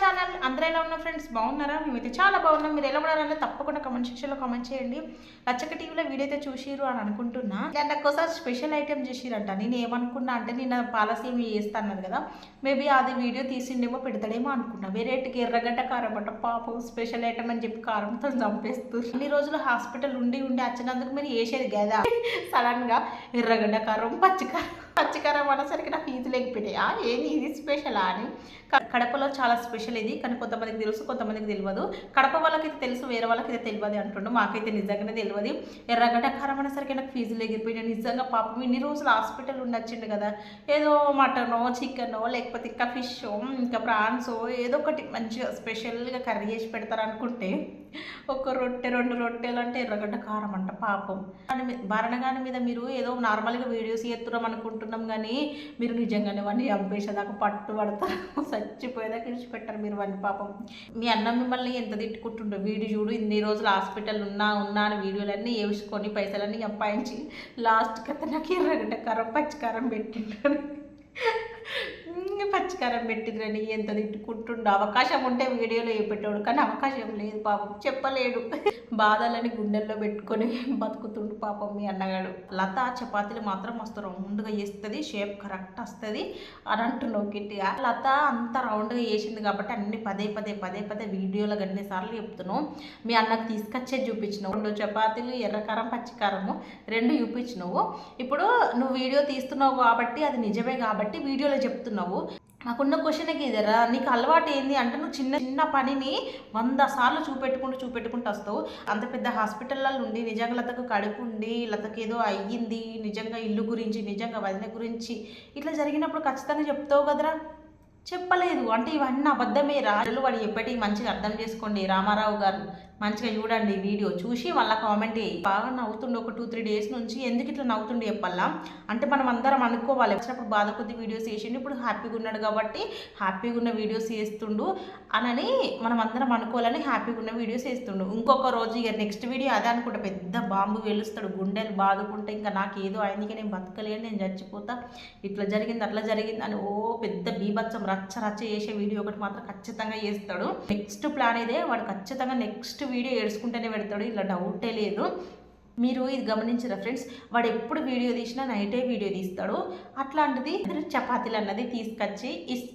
Channel అందరూ ఎలా ఉన్న ఫ్రెండ్స్ బాగున్నారా? మేమైతే చాలా బాగున్నాం. మీరు ఎలా ఉన్నారంటే తప్పకుండా కమెంట్ సెక్షన్లో కమెంట్ చేయండి. లచ్చక టీవీలో వీడియో అయితే చూసిరు అని అనుకుంటున్నా. దాని ఒక్కోసారి స్పెషల్ ఐటెం చేసిరంట. నేను ఏమనుకున్నా అంటే నేను పాలసీ చేస్తాను కదా. మేబీ అది వీడియో తీసిండేమో పెడతాడేమో అనుకున్నా. వేరేటికి ఎర్రగడ్డ కారం అంట. పాపం స్పెషల్ ఐటమ్ అని చెప్పి కారంతో చంపేస్తారు. ఇన్ని రోజులు హాస్పిటల్ ఉండి ఉండి వచ్చినందుకు మీరు వేసేది కదా. సడన్గా ఎర్రగడ్డ కారం పచ్చికారం పచ్చికారం అనేసరికి నాకు ఇది లేకపోయినాయా? ఏంది ఇది స్పెషలా అని. కడపలో చాలా స్పెషల్ ఇది. కానీ కొంతమందికి తెలుసు కొంతమందికి తెలియదు. కడప వాళ్ళకైతే తెలుసు వేరే వాళ్ళకైతే తెలియదు అంటుండు. మాకైతే నిజంగానే తెలియదు. ఎర్రగడ్డ కారం అనేసరికి నాకు ఫీజులు ఎగిరిపోయినాయి నిజంగా పాపం ఇన్ని రోజులు హాస్పిటల్ ఉండొచ్చిండు కదా. ఏదో మటనో చికెనో లేకపోతే ఇంకా ఫిష్ ఇంకా ప్రాన్స్ ఏదో ఒకటి మంచిగా స్పెషల్గా కర్రీ చేసి పెడతారు అనుకుంటే ఒక రొట్టె రెండు రొట్టెలు అంటే ఎర్రగడ్డ కారం అంట పాపం. కానీ మీద భరణగాని మీద మీరు ఏదో నార్మల్గా వీడియోస్ చేస్తున్నాం అనుకుంటున్నాం కానీ మీరు నిజంగానే వాడిని చంపేసేదాకా పట్టు పడతారు చచ్చిపోయేదాకా విడిచిపెట్టారు మీరు వాడిని పాపం. మీ అన్న మిమ్మల్ని ఎంత తిట్టుకుంటుండో వీడు చూడు ఇన్ని రోజులు హాస్పిటల్ ఉన్నా ఉన్నా అని వీడియోలన్నీ వేసుకొని పైసలన్నీ సంపాదించి లాస్ట్కి అయితే నాకు ఎర్రగడ్డ కారం పచ్చికారం పెట్టిండు పచ్చికారం పెట్టిందని ఎంత తిట్టుకుంటుండో. అవకాశం ఉంటే వీడియోలో పెట్టాడు కానీ అవకాశం లేదు పాపం చెప్పలేడు. బాధలని గుండెల్లో పెట్టుకొని బతుకుతుండు పాపం మీ అన్నగాడు. లత చపాతీలు మాత్రం మస్తు రౌండ్గా చేస్తుంది షేప్ కరెక్ట్ వస్తుంది అని అంటున్నావు కిట్టిగా. లత అంత రౌండ్గా చేసింది కాబట్టి అన్ని పదే పదే పదే పదే వీడియోలో అన్ని సార్లు చెప్తున్నావు. మీ అన్నకు తీసుకొచ్చే చూపించినావు. రెండు చపాతీలు ఎర్రకారం పచ్చికారము రెండు చూపించినావు. ఇప్పుడు నువ్వు వీడియో తీస్తున్నావు కాబట్టి అది నిజమే కాబట్టి వీడియోలో చెప్తున్నావు. నాకున్న క్వశ్చన్ ఇదేరా నీకు అలవాటు ఏంది అంటే నువ్వు చిన్న చిన్న పనిని వంద సార్లు చూపెట్టుకుంటూ చూపెట్టుకుంటూ వస్తావు. అంత పెద్ద హాస్పిటల్లో ఉండి నిజంగా లతకు కడుపు ఉండి లతకు ఏదో అయ్యింది నిజంగా ఇల్లు గురించి నిజంగా వదిన గురించి ఇట్లా జరిగినప్పుడు ఖచ్చితంగా చెప్తావు కదరా. చెప్పలేదు. అంటే ఇవన్నీ అబద్ధమే. రాజులు వాడు ఎప్పటి మంచిగా అర్థం చేసుకోండి. రామారావు గారు మంచిగా చూడండి వీడియో. చూసి మళ్ళీ కామెంట్ బాగా నవ్వుతుండే ఒక టూ త్రీ డేస్ నుంచి. ఎందుకు ఇట్లా నవ్వుతుండే చెప్పాలా? అంటే మనం అందరం అనుకోవాలి. వచ్చినప్పుడు బాధ కొద్ది వీడియోస్ వేసిండు ఇప్పుడు హ్యాపీగా ఉన్నాడు కాబట్టి హ్యాపీగా ఉన్న వీడియోస్ వేస్తుండు అనని మనం అందరం అనుకోవాలని హ్యాపీగా ఉన్న వీడియోస్ వేస్తుండు ఇంకొక రోజు ఇక నెక్స్ట్ వీడియో అదే అనుకుంటా. పెద్ద బాంబు వెలుస్తాడు. గుండెలు బాదుకుంటే ఇంకా నాకు ఏదో అయింది. ఇక నేను బతకలేను. నేను చచ్చిపోతా. ఇట్లా జరిగింది అట్లా జరిగింది అని ఓ పెద్ద బీభత్సం రచ్చ రచ్చ చేసే వీడియో ఒకటి మాత్రం ఖచ్చితంగా చేస్తాడు. నెక్స్ట్ ప్లాన్ ఇదే వాడు ఖచ్చితంగా నెక్స్ట్ వీడియో ఏడుచుకుంటేనే పెడతాడు ఇలా డౌటే లేదు. మీరు ఇది గమనించరా ఫ్రెండ్స్ వాడు ఎప్పుడు వీడియో తీసినా నైటే వీడియో తీస్తాడు. అట్లాంటిది చపాతీలు అన్నది తీసుకొచ్చి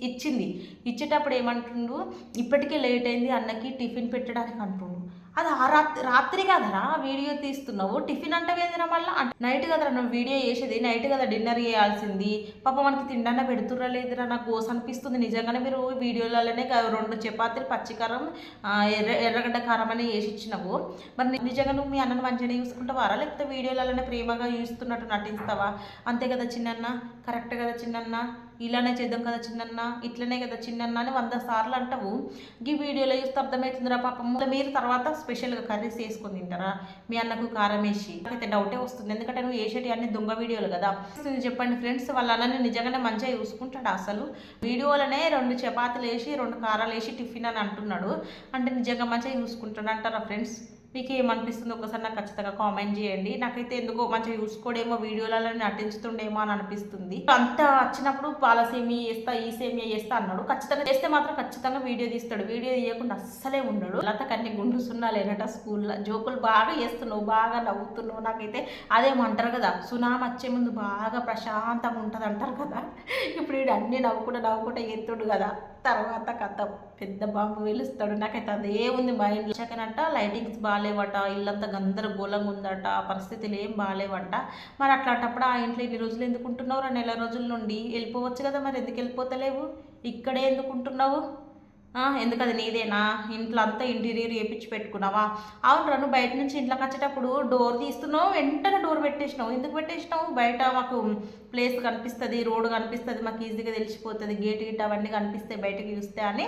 ఇచ్చింది. ఇచ్చేటప్పుడు ఏమంటుండు ఇప్పటికే లేట్ అయింది అన్నకి టిఫిన్ పెట్టడానికి అంటుండు. అది ఆ రాత్రి రాత్రి కదరా వీడియో తీస్తున్నావు? టిఫిన్ అంటే వేదిన మళ్ళీ? నైట్ కదరా నువ్వు వీడియో చేసేది? నైట్ కదా డిన్నర్ చేయాల్సింది. పాప మనకి తిండన్నా పెడుతురా లేదురా. నాకు గోస అనిపిస్తుంది. నిజంగానే మీరు వీడియోలలోనే రెండు చపాతీలు పచ్చికారం ఎర్ర ఎర్రగడ్డ కారం అని వేసి ఇచ్చినావు. మరి నిజంగా నువ్వు మీ అన్నను మంచిగా చూసుకుంటావారా? లేకపోతే వీడియోలలోనే ప్రేమగా చూస్తున్నట్టు నటిస్తావా? అంతే కదా చిన్నన్న. కరెక్ట్ కదా చిన్నన్న. ఇలానే చేద్దాం కదా చిన్నన్న ఇట్లనే కదా చిన్నన్న అని వంద సార్లు అంటావు. ఈ వీడియోలో చూస్తే అర్థమవుతుందిరా పాపం. మీరు తర్వాత స్పెషల్గా కర్రీస్ వేసుకొని తింటారా? మీ అన్నకు కారం వేసి. నాకైతే డౌటే వస్తుంది. ఎందుకంటే నువ్వు వేసేటి అన్ని దొంగ వీడియోలు కదా. చెప్పండి ఫ్రెండ్స్ వాళ్ళ అన్నని నిజంగానే మంచిగా చూసుకుంటాడు అసలు? వీడియోలోనే రెండు చపాతీలు వేసి రెండు కారాలు వేసి టిఫిన్ అని అంటున్నాడు. అంటే నిజంగా మంచిగా చూసుకుంటాడు అంటారా ఫ్రెండ్స్ మీకు ఏమనిపిస్తుంది ఒకసారి నాకు ఖచ్చితంగా కామెంట్ చేయండి. నాకైతే ఎందుకో మంచిగా చూసుకోడేమో వీడియోలలో నటించుతుండేమో అని అనిపిస్తుంది. అంత వచ్చినప్పుడు పాలసేమి చేస్తా ఈ సేమియా చేస్తా అన్నాడు. ఖచ్చితంగా చేస్తే మాత్రం ఖచ్చితంగా వీడియో తీస్తాడు. వీడియో తీయకుండా అస్సలే ఉండడు. లతకు అన్ని గుండు సున్నాలేనట స్కూల్లో. జోకులు బాగా చేస్తున్నావు బాగా నవ్వుతున్నావు నాకైతే. అదేమంటారు కదా సునామీ వచ్చే ముందు బాగా ప్రశాంతంగా ఉంటుంది అంటారు కదా. ఇప్పుడు వీడు అన్ని నవ్వుకుంటా నవ్వుకుంటా ఎత్తుడు కదా. తర్వాత కథ పెద్ద బాంబు వెలుస్తాడు నాకైతే అదే ఉంది మైండ్ సెకండ్ లైటింగ్స్ బాగాలేవట ఇల్లంతా గందరగోళంగా ఉందట పరిస్థితులు ఏం బాగాలేవట మరి అట్లాంటప్పుడు ఆ ఇంట్లో ఇన్ని రోజులు ఎందుకు ఉంటున్నావు నెల రోజుల నుండి వెళ్ళిపోవచ్చు కదా మరి ఎందుకు వెళ్ళిపోతలేవు? ఇక్కడే ఎందుకు ఉంటున్నావు ఎందుకు అది నీదేనా? ఇంట్లో అంతా ఇంటీరియర్ వేపించి పెట్టుకున్నావా? అవును రా నువ్వు బయట నుంచి ఇంట్లోకి వచ్చేటప్పుడు డోర్ తీస్తున్నావు వెంటనే డోర్ పెట్టేసినావు. ఎందుకు పెట్టేసినావు? బయట మాకు ప్లేస్ కనిపిస్తుంది రోడ్ కనిపిస్తుంది మాకు ఈజీగా తెలిసిపోతుంది గేట్ గిట్ అవన్నీ కనిపిస్తాయి బయటకి చూస్తే అని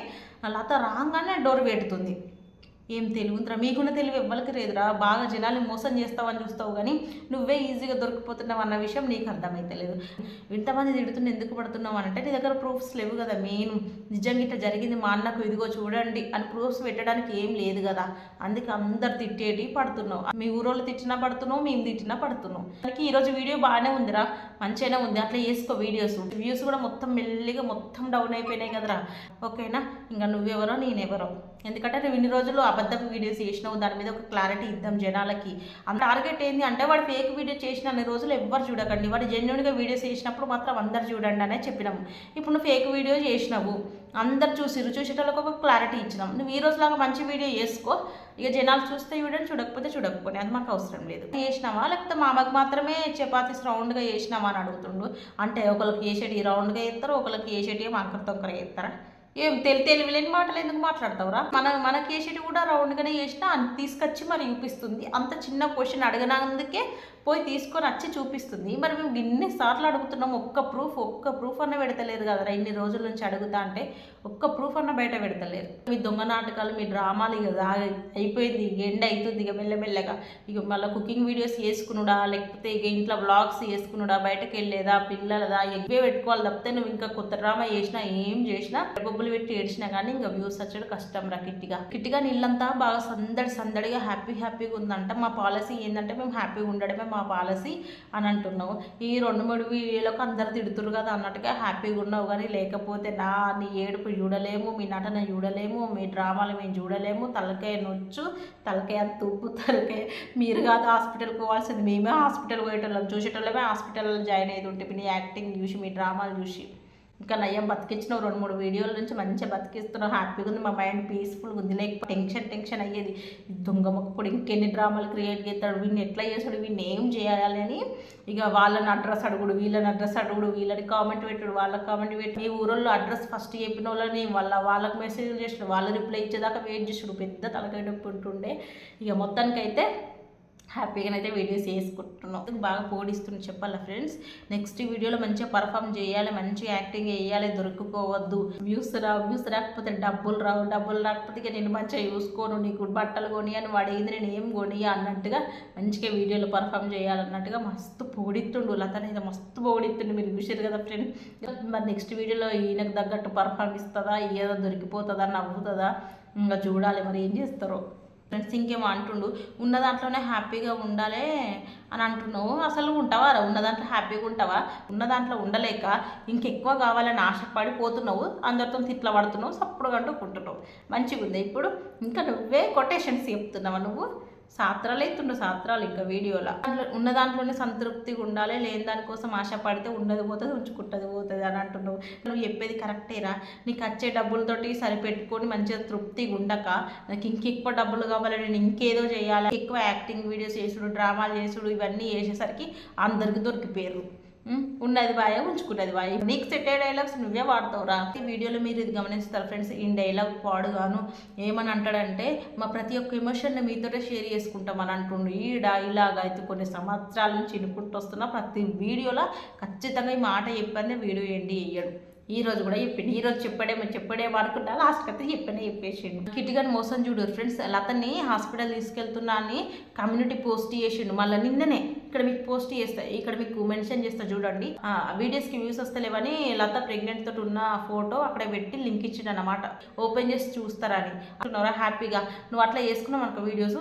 లత రాగానే డోర్ పెడుతుంది. ఏం తెలివి ఉందిరా మీకున్న తెలివి ఎవ్వరికి లేదురా. బాగా జనాల్ని మోసం చేస్తావని చూస్తావు కానీ నువ్వే ఈజీగా దొరికిపోతున్నావు అన్న విషయం నీకు అర్థమైతలేదు ఇంతమంది తిడుతున్న ఎందుకు పడుతున్నావు అని అంటే నీ దగ్గర ప్రూఫ్స్ లేవు కదా మెయిన్. నిజంగా ఇట్లా జరిగింది మా అన్నకు ఇదిగో చూడండి అని ప్రూఫ్స్ పెట్టడానికి ఏం లేదు కదా. అందుకే అందరు తిట్టేటి పడుతున్నావు. మీ ఊరోళ్ళు తిట్టినా పడుతున్నావు మేము తిట్టినా పడుతున్నావు మనకి ఈరోజు వీడియో బాగానే ఉందిరా. మంచిగానే ఉంది. అట్లా చేసుకో వీడియోస్ వ్యూస్ కూడా మొత్తం మెల్లిగా మొత్తం డౌన్ అయిపోయినాయి కదరా. ఓకేనా? ఇంకా నువ్వెవరో నేనెవరో. ఎందుకంటే నువ్వు ఇన్ని రోజులు అబద్ధపు వీడియోస్ చేసినావు. దాని మీద ఒక క్లారిటీ ఇద్దాం జనాలకి. అంత టార్గెట్ ఏంది? అంటే వాడు ఫేక్ వీడియో చేసిన అన్ని రోజులు ఎవ్వరు చూడకండి. వాడు జెన్యున్గా వీడియోస్ చేసినప్పుడు మాత్రం అందరు చూడండి అనే చెప్పినాము. ఇప్పుడు నువ్వు ఫేక్ వీడియో చేసినావు. అందరు చూసిరు చూసేటోళ్ళకి ఒక క్లారిటీ ఇచ్చినాం. నువ్వు ఈ రోజులాగా మంచి వీడియో చేసుకో. ఇక జనాలు చూస్తే చూడండి చూడకపోతే చూడకపోయి అది మాకు అవసరం లేదు. చేసినావా? లేకపోతే మామకు మాత్రమే చపాతీస్ రౌండ్గా చేసినావా అని అడుగుతుండు. అంటే ఒకరికి వేసేటి రౌండ్గా వేస్తారు ఒకరికి వేసేటి వంకర తొక్కర వేస్తారా ఏం తెలి తెలివి లేని మాటలు ఎందుకు మాట్లాడతావురా? మన మనకి వేసేటి కూడా రౌండ్గానే చేసినా అని తీసుకొచ్చి మరి చూపిస్తుంది. అంత చిన్న క్వశ్చన్ అడగనందుకే పోయి తీసుకొని వచ్చి చూపిస్తుంది. మరి మేము ఇన్నిసార్లు అడుగుతున్నాం ఒక్క ప్రూఫ్ ఒక్క ప్రూఫ్ అన్న పెడతలేరు కదరా. ఇన్ని రోజుల నుంచి అడుగుతా అంటే ఒక్క ప్రూఫ్ అన్న బయట పెడతలేరు మీ దొంగ నాటకాలు మీ డ్రామాలు ఇక దాగి అయిపోయింది. ఎండ్ ఎండ అవుతుంది ఇక మెల్లమెల్లగా. ఇక మళ్ళీ కుకింగ్ వీడియోస్ చేసుకునుడా లేకపోతే ఇక ఇంట్లో వ్లాగ్స్ చేసుకునుడా బయటకు వెళ్ళేదా పిల్లలదా ఇవే పెట్టుకోవాలి తప్పితే నువ్వు ఇంకా కొత్త డ్రామా చేసినా ఏం చేసినా బొబ్బులు పెట్టి ఏడ్చినా కానీ ఇంకా వ్యూస్ వచ్చాడు కష్టం రా కిట్టిగా. కిట్టిగా నీళ్ళంతా బాగా సందడి సందడిగా హ్యాపీ హ్యాపీగా ఉందంట. మా పాలసీ ఏంటంటే మేము హ్యాపీగా ఉండడమే మా పాలసీ అని అంటున్నావు. ఈ రెండు మూడు వీడియోలకు అందరు తిడుతురు కదా అన్నట్టుగా హ్యాపీగా ఉన్నావు కానీ లేకపోతే నా నీ ఏడుపు చూడలేము మీ నటన చూడలేము మీ డ్రామాలు మేము చూడలేము. తలకాయ నొచ్చు తలకాయ తుప్పు తలకాయ మీరు కాదు హాస్పిటల్కి పోవాల్సింది మేమే హాస్పిటల్ పోయేటోళ్ళం. చూసేటోళ్ళమే హాస్పిటల్లో జాయిన్ అయ్యేది ఉంటే మీ యాక్టింగ్ చూసి మీ డ్రామాలు చూసి. ఇంకా నయ్యం బతికించిన రెండు మూడు వీడియోల నుంచి మంచిగా బతికిస్తున్నావు హ్యాపీగా ఉంది. మా మైండ్ పీస్ఫుల్గా ఉంది. లేకపోతే టెన్షన్ టెన్షన్ అయ్యేది. దొంగ మొక్కడు ఇంకెన్ని డ్రామాలు క్రియేట్ చేస్తాడు? వీడిని ఎట్లా చేస్తాడు? వీడిని ఏం చేయాలి అని ఇక వాళ్ళని అడ్రస్ అడుగుడు వీళ్ళని అడ్రస్ అడుగుడు వీళ్ళని కామెంట్ పెట్టుడు వాళ్ళకి కామెంట్ పెట్టి మీ ఊరోళ్ళు అడ్రస్ ఫస్ట్ చెప్పిన వాళ్ళని వాళ్ళ వాళ్ళకి మెసేజ్ చేసాడు వాళ్ళు రిప్లై ఇచ్చేదాకా వెయిట్ చేసాడు పెద్ద తలకాయ నొప్పి ఉంటుండే. ఇక మొత్తానికైతే హ్యాపీగానైతే వీడియోస్ చేసుకుంటున్నాం. బాగా పోడిస్తుంది చెప్పాలా ఫ్రెండ్స్ నెక్స్ట్ వీడియోలో మంచిగా పర్ఫామ్ చేయాలి మంచిగా యాక్టింగ్ వేయాలి దొరుకుకోవద్దు. వ్యూస్ రావు వ్యూస్ రాకపోతే డబ్బులు రావు డబ్బులు రాకపోతే ఇక నేను మంచిగా చూసుకోను నీకు బట్టలు కొని అని వాడేది నేను ఏం కొని అన్నట్టుగా మంచిగా వీడియోలో పర్ఫామ్ చేయాలన్నట్టుగా మస్తు పోడిత్తుండు లతనైతే మస్తు పోడిత్తుండు మీరు చూసారు కదా ఫ్రెండ్ మరి నెక్స్ట్ వీడియోలో ఈయనకు తగ్గట్టు పర్ఫామ్ ఇస్తుందా ఏదో దొరికిపోతుందా నవ్వుతుందా? ఇంకా చూడాలి మరి ఏం చేస్తారో. ఫ్రెండ్స్ ఇంకేమో అంటుండు ఉన్న దాంట్లోనే హ్యాపీగా ఉండాలి అని అంటున్నావు. అసలు ఉంటావా రా? ఉన్న దాంట్లో హ్యాపీగా ఉంటావా? ఉన్న దాంట్లో ఉండలేక ఇంకెక్కువ కావాలని ఆశపడి పోతున్నావు అందరితో తిట్ల పడుతున్నావు సప్పుడు కంటుకుంటున్నావు మంచిగా ఉంది ఇప్పుడు ఇంకా నువ్వే కొటేషన్స్ చెప్తున్నావా నువ్వు? సాత్రాలు అవుతుండు సాత్రాలు ఇంకా వీడియోలో. దాంట్లో ఉన్న దాంట్లోనే సంతృప్తిగా ఉండాలి లేని దానికోసం ఆశపడితే ఉండదు పోతుంది ఉంచుకుంటుంది పోతుంది అని అంటున్నావు. నువ్వు చెప్పేది కరెక్టేరా నీకు వచ్చే డబ్బులతోటి సరిపెట్టుకొని మంచిగా తృప్తిగా ఉండక నాకు ఇంకెక్కువ డబ్బులు కావాలి నేను ఇంకేదో చేయాలి. ఎక్కువ యాక్టింగ్ వీడియోస్ చేసుడు డ్రామాలు చేసుడు ఇవన్నీ చేసేసరికి అందరికి దొరికిపోయారు ఉన్నది బాయ్ ఉంచుకున్నది బాయ్. నీకు సెట్ అయ్యే డైలాగ్స్ నువ్వే వాడతావురా. ఈ వీడియోలో మీరు ఇది గమనిస్తారు ఫ్రెండ్స్ ఈ డైలాగ్ పాడుగాను ఏమని అంటాడంటే మా ప్రతి ఒక్క ఎమోషన్ని మీతోటే షేర్ చేసుకుంటాం అని అంటుండు. ఈ డైలాగ్ అయితే కొన్ని సంవత్సరాల నుంచి ఇనుకుంటూ వస్తున్న ప్రతి వీడియోలో ఖచ్చితంగా ఈ మాట చెప్పింది వీడియో ఏంటి వేయడు ఈ రోజు కూడా చెప్పిండు. ఈ రోజు చెప్పడే చెప్పడే అనుకుంటా లాస్ట్కి అయితే చెప్పనే చెప్పేసిండు. కిటికని మోసం చూడు ఫ్రెండ్స్ లతని హాస్పిటల్ తీసుకెళ్తున్నా అని కమ్యూనిటీ పోస్ట్ చేసిండు. మళ్ళీ నిన్ననే ఇక్కడ మీకు పోస్ట్ చేస్తా ఇక్కడ మీకు మెన్షన్ చేస్తా చూడండి. ఆ వీడియోస్కి వ్యూస్ వస్తలేవని లత ప్రెగ్నెంట్ తోటి ఉన్న ఫోటో అక్కడ పెట్టి లింక్ ఇచ్చిండు అనమాట ఓపెన్ చేసి చూస్తారని. అంటున్నారా హ్యాపీగా. నువ్వు అట్లా చేసుకున్నావు అనుకో వీడియోస్.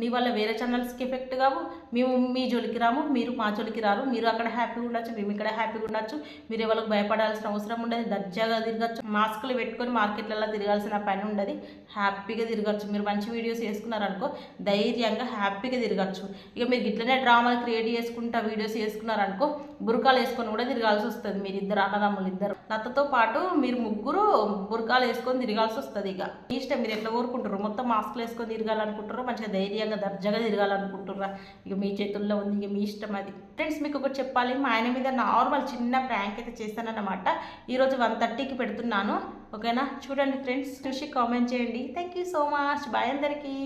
నీ వల్ల వేరే ఛానల్స్కి ఎఫెక్ట్ కావు. మేము మీ జోలికి రాము మీరు మా జోలికి రారు. మీరు అక్కడ హ్యాపీగా ఉండొచ్చు మేము ఇక్కడ హ్యాపీగా ఉండొచ్చు. మీరు ఎవరికి భయపడాల్సిన అవసరం ఉండదు. దర్జాగా తిరగచ్చు. మాస్కులు పెట్టుకొని మార్కెట్లలో తిరగాల్సిన పని ఉండదు. హ్యాపీగా తిరగచ్చు. మీరు మంచి వీడియోస్ చేసుకున్నారనుకో ధైర్యంగా హ్యాపీగా తిరగచ్చు. ఇక మీరు ఇట్లనే డ్రామాలు క్రియేట్ చేసుకుంటా వీడియోస్ చేసుకున్నారనుకో బురకాలు వేసుకొని కూడా తిరగాల్సి వస్తుంది. మీరు ఇద్దరు అన్నదమ్ములు ఇద్దరు. నత్తతో పాటు మీరు ముగ్గురు బురకాలు వేసుకొని తిరగాల్సి వస్తుంది ఇక. మీ ఇష్టం మీరు ఎట్లా కోరుకుంటారు మొత్తం మాస్క్లు వేసుకొని తిరగాలనుకుంటారు మంచిగా ధైర్యంగా దర్జాగా తిరగాలనుకుంటారా ఇక మీ చేతుల్లో ఉంది ఇక మీ ఇష్టం అది. ఫ్రెండ్స్ మీకు ఒకటి చెప్పాలి. మా ఆయన మీద నార్మల్ చిన్న ప్రాంక్ అయితే చేశానన్నమాట ఈరోజు వన్ థర్టీకి పెడుతున్నాను. ఓకేనా? చూడండి ఫ్రెండ్స్. చూసి కామెంట్ చేయండి. Thank you so much bye అందరికీ.